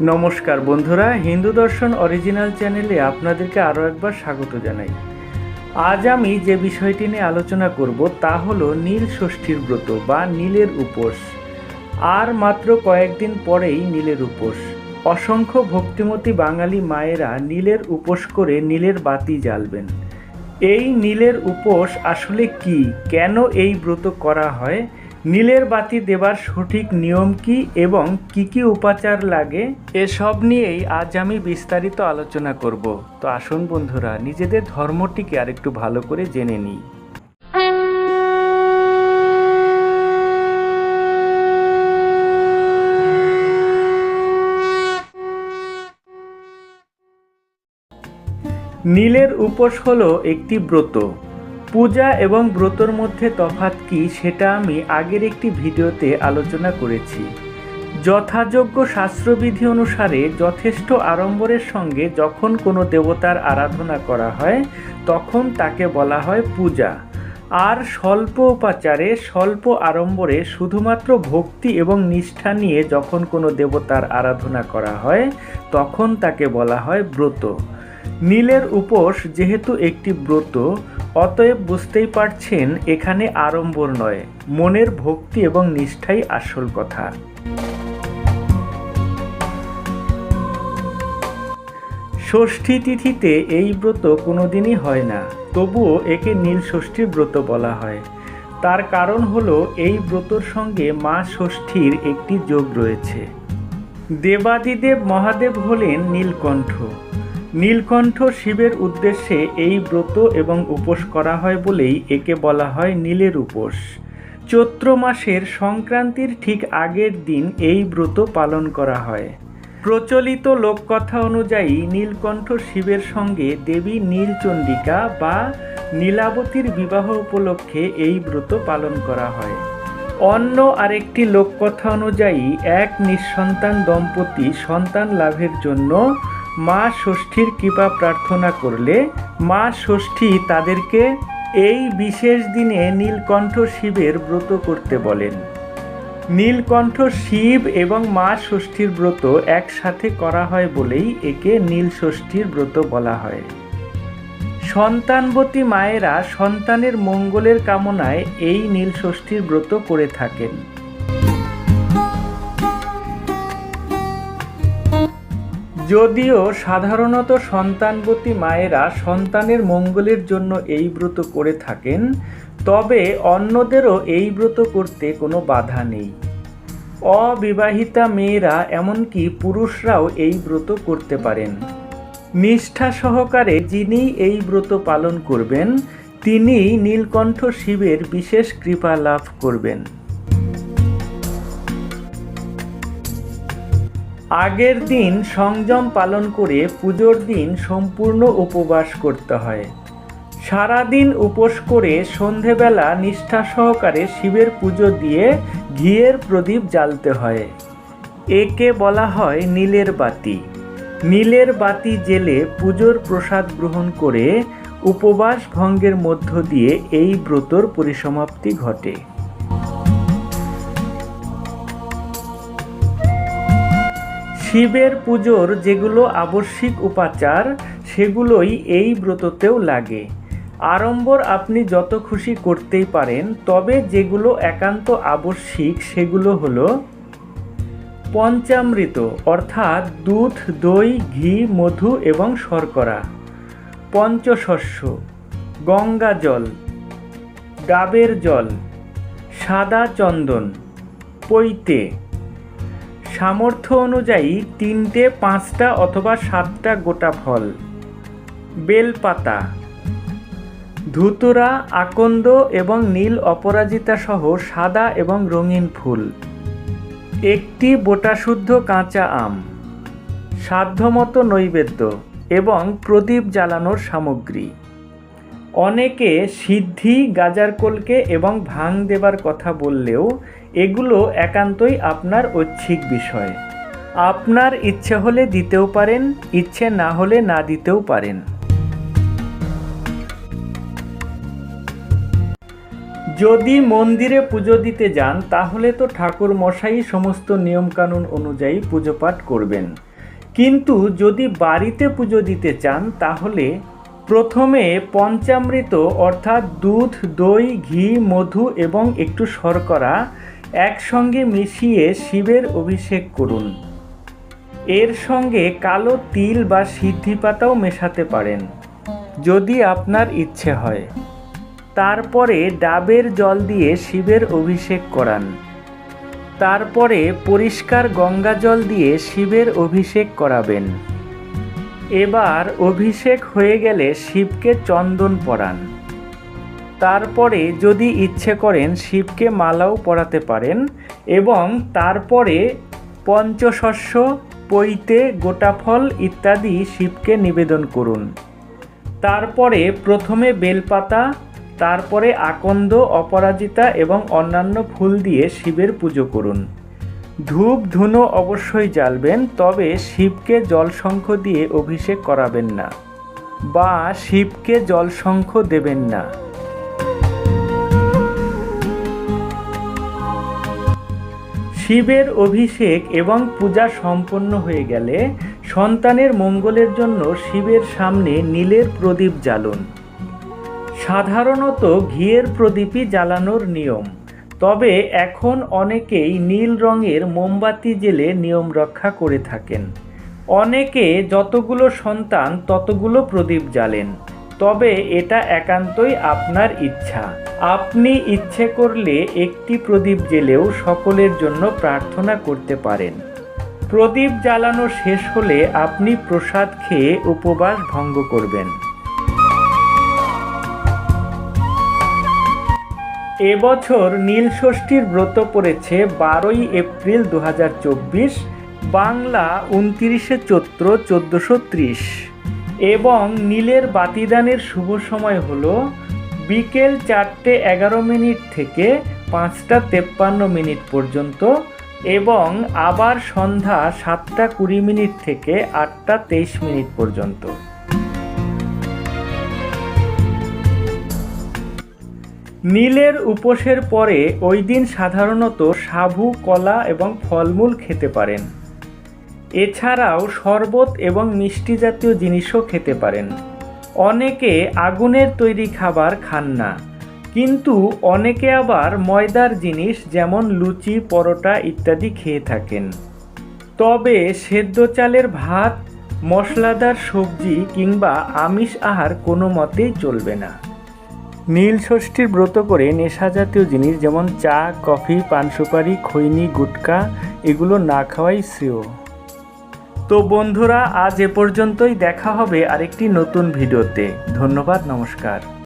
নমস্কার বন্ধুরা, হিন্দু দর্শন অরিজিনাল চ্যানেলে আপনাদেরকে আরও একবার স্বাগত জানাই। আজ আমি যে বিষয়টি নিয়ে আলোচনা করব তা হলো নীল ষষ্ঠীর ব্রত বা নীলের উপোস। আর মাত্র কয়েকদিন পরেই নীলের উপোস। অসংখ্য ভক্তিমতী বাঙালি মায়েরা নীলের উপোস করে নীলের বাতি জ্বালবেন। এই নীলের উপোস আসলে কি? কেন এই ব্রত করা হয়? নীলের বাতি দেবার সঠিক নিয়ম কি এবং কি কি উপাচার লাগে, এসব নিয়েই আজ আমি বিস্তারিত আলোচনা করব। তো আসুন বন্ধুরা, নিজেদের ধর্মটিকে আরেকটু ভালো করে জেনে নিই। নীলের উপোস হলো একটি ব্রত। পূজা এবং ব্রতর মধ্যে তফাৎ কি সেটা আমি আগের একটি ভিডিওতে আলোচনা করেছি। যথাযোগ্য শাস্ত্রবিধি অনুসারে যথেষ্ট আড়ম্বরের সঙ্গে যখন কোনো দেবতার আরাধনা করা হয়, তখন তাকে বলা হয় পূজা। আর স্বল্প উপাচারে, স্বল্প আড়ম্বরে শুধুমাত্র ভক্তি এবং নিষ্ঠা নিয়ে যখন কোনো দেবতার আরাধনা করা হয়, তখন তাকে বলা হয় ব্রত। নীলের উপোস যেহেতু একটি ব্রত অতএব বুঝতেই পারছেন এখানে আড়ম্বর নয়, মনের ভক্তি এবং নিষ্ঠাই আসল কথা। ষষ্ঠী তিথিতে এই ব্রত কোনোদিনই হয় না, তবুও একে নীল ষষ্ঠীর ব্রত বলা হয়। তার কারণ হলো এই ব্রতর সঙ্গে মা ষষ্ঠীর একটি যোগ রয়েছে। দেবাদিদেব মহাদেব হলেন নীলকণ্ঠ। নীলকণ্ঠ শিবের উদ্দেশ্যে এই ব্রত এবং উপোস করা হয় বলেই একে বলা হয় নীলের উপোস। চৈত্র মাসের সংক্রান্তির ঠিক আগের দিন এই ব্রত পালন করা হয়। প্রচলিত লোককথা অনুযায়ী নীলকণ্ঠ শিবের সঙ্গে দেবী নীলচণ্ডিকা বা নীলাবতীর বিবাহ উপলক্ষে এই ব্রত পালন করা হয়। অন্য আরেকটি লোককথা অনুযায়ী এক নিঃসন্তান দম্পতি সন্তান লাভের জন্য মা ষষ্ঠীর কৃপা প্রার্থনা করলে মা ষষ্ঠী তাদেরকে এই বিশেষ দিনে নীলকণ্ঠ শিবের ব্রত করতে বলেন। নীলকণ্ঠ শিব এবং মা ষষ্ঠীর ব্রত একসাথে করা হয় বলেই একে নীল ষষ্ঠীর ব্রত বলা হয়। সন্তানবতী মায়েরা সন্তানের মঙ্গলের কামনায় এই নীল ষষ্ঠীর ব্রত করে থাকেন। যদিও সাধারণত সন্তানবতী মায়েরা সন্তানের মঙ্গলের জন্য এই ব্রত করে থাকেন, তবে অন্যদেরও এই ব্রত করতে কোনো বাধা নেই। অবিবাহিতা মেয়েরা এমনকি পুরুষরাও এই ব্রত করতে পারেন। নিষ্ঠা সহকারে যিনি এই ব্রত পালন করবেন তিনি নীলকণ্ঠ শিবের বিশেষ কৃপা লাভ করবেন। আগের দিন সংযম পালন করে পুজোর দিন সম্পূর্ণ উপবাস করতে হয়। সারাদিন উপোস করে সন্ধেবেলা নিষ্ঠা সহকারে শিবের পুজো দিয়ে ঘিয়ের প্রদীপ জ্বালতে হয়। একে বলা হয় নীলের বাতি। নীলের বাতি জেলে পুজোর প্রসাদ গ্রহণ করে উপবাস ভঙ্গের মধ্য দিয়ে এই ব্রতর পরিসমাপ্তি ঘটে। শিবের পুজোর যেগুলো আবশ্যিক উপাচার, সেগুলোই এই ব্রততেও লাগে। আড়ম্বর আপনি যত খুশি করতেই পারেন, তবে যেগুলো একান্ত আবশ্যিক, সেগুলো হলো পঞ্চামৃত, অর্থাৎ দুধ, দই, ঘি, মধু এবং শর্করা। পঞ্চশস্য, গঙ্গা জল, ডাবের জল, সাদা চন্দন, পৈতে। সামর্থ্য অনুযায়ী তিনটে, পাঁচটা অথবা সাতটা গোটা ফল। বেলপাতা। ধুতুরা, আকন্দ এবং নীল অপরাজিতা সহ সাদা এবং রঙিন ফুল। একটি বোটাশুদ্ধ কাঁচা আম। সাধ্যমতো নৈবেদ্য এবং প্রদীপ জ্বালানোর সামগ্রী। অনেকে সিদ্ধি, গাজার কলকে এবং ভাং দেবার কথা বললেও এগুলো একান্তই আপনার ঐচ্ছিক বিষয়। আপনার ইচ্ছে হলে দিতেও পারেন, ইচ্ছে না হলে না দিতেও পারেন। যদি মন্দিরে পুজো দিতে যান, তাহলে তো ঠাকুর মশাই সমস্ত নিয়মকানুন অনুযায়ী পুজো পাঠ করবেন। কিন্তু যদি বাড়িতে পুজো দিতে চান, তাহলে প্রথমে পঞ্চামৃত অর্থাৎ দুধ, দই, ঘি, মধু এবং একটু শর্করা একসঙ্গে মিশিয়ে শিবের অভিষেক করুন। এর সঙ্গে কালো তিল বা সিদ্ধি পাতাও মেশাতে পারেন, যদি আপনার ইচ্ছে হয়। তারপরে ডাবের জল দিয়ে শিবের অভিষেক করান। তারপরে পরিষ্কার গঙ্গা জল দিয়ে শিবের অভিষেক করাবেন। এবার অভিষেক হয়ে গেলে শিবকে চন্দন পরান। তারপরে যদি ইচ্ছে করেন শিবকে মালাও পরাতে পারেন এবং তারপরে পঞ্চশস্য, পৈতে গোটাফল ইত্যাদি শিবকে নিবেদন করুন। তারপরে প্রথমে বেলপাতা, তারপরে আকন্দ, অপরাজিতা এবং অন্যান্য ফুল দিয়ে শিবের পুজো করুন। ধূপ, ধুনো অবশ্যই জ্বালবেন, তবে শিবকে জলশঙ্খ দিয়ে অভিষেক করাবেন না বা শিবকে জলশঙ্খ দেবেন না। শিবের অভিষেক এবং পূজা সম্পন্ন হয়ে গেলে সন্তানের মঙ্গলের জন্য শিবের সামনে নীলের প্রদীপ জ্বালুন। সাধারণত ঘিয়ের প্রদীপই জ্বালানোর নিয়ম, তবে এখন অনেকেই নীল রঙের মোমবাতি জেলে নিয়ম রক্ষা করে থাকেন। অনেকে যতগুলো সন্তান ততগুলো প্রদীপ জ্বালেন। তবে এটা একান্তই আপনার ইচ্ছা। আপনি ইচ্ছে করলে একটি প্রদীপ জেলেও সকলের জন্য প্রার্থনা করতে পারেন। প্রদীপ জ্বালানো শেষ হলে আপনি প্রসাদ খেয়ে উপবাস ভঙ্গ করবেন। এবছর নীলষষ্ঠীর ব্রত পড়েছে বারোই এপ্রিল দু হাজার চব্বিশ, বাংলা উনতিরিশে চৈত্র চোদ্দোশো ত্রিশ। এবং নীলের বাতিদানের শুভ সময় হল বিকেল চারটে এগারো মিনিট থেকে পাঁচটা তেপ্পান্ন মিনিট পর্যন্ত এবং আবার সন্ধ্যা সাতটা কুড়ি মিনিট থেকে আটটা তেইশ মিনিট পর্যন্ত। নীলের উপোসের পরে ওই দিন সাধারণত সাবু, কলা এবং ফলমূল খেতে পারেন। এছাড়াও শরবত এবং মিষ্টি জাতীয় জিনিসও খেতে পারেন। অনেকে আগুনের তৈরি খাবার খান না, কিন্তু অনেকে আবার ময়দার জিনিস যেমন লুচি, পরোটা ইত্যাদি খেয়ে থাকেন। তবে সেদ্ধ চালের ভাত, মশলাদার সবজি কিংবা আমিষ আহার কোনো মতেই চলবে না। নীল ষষ্ঠীর ব্রত করে নেশা জাতীয় জিনিস যেমন চা, কফি, পান সুপারি, খৈনি, গুটকা, এগুলো না খাওয়াই শ্রেয়। তো বন্ধুরা আজ এ পর্যন্তই দেখা হবে আরেকটি নতুন ভিডিওতে। ধন্যবাদ নমস্কার।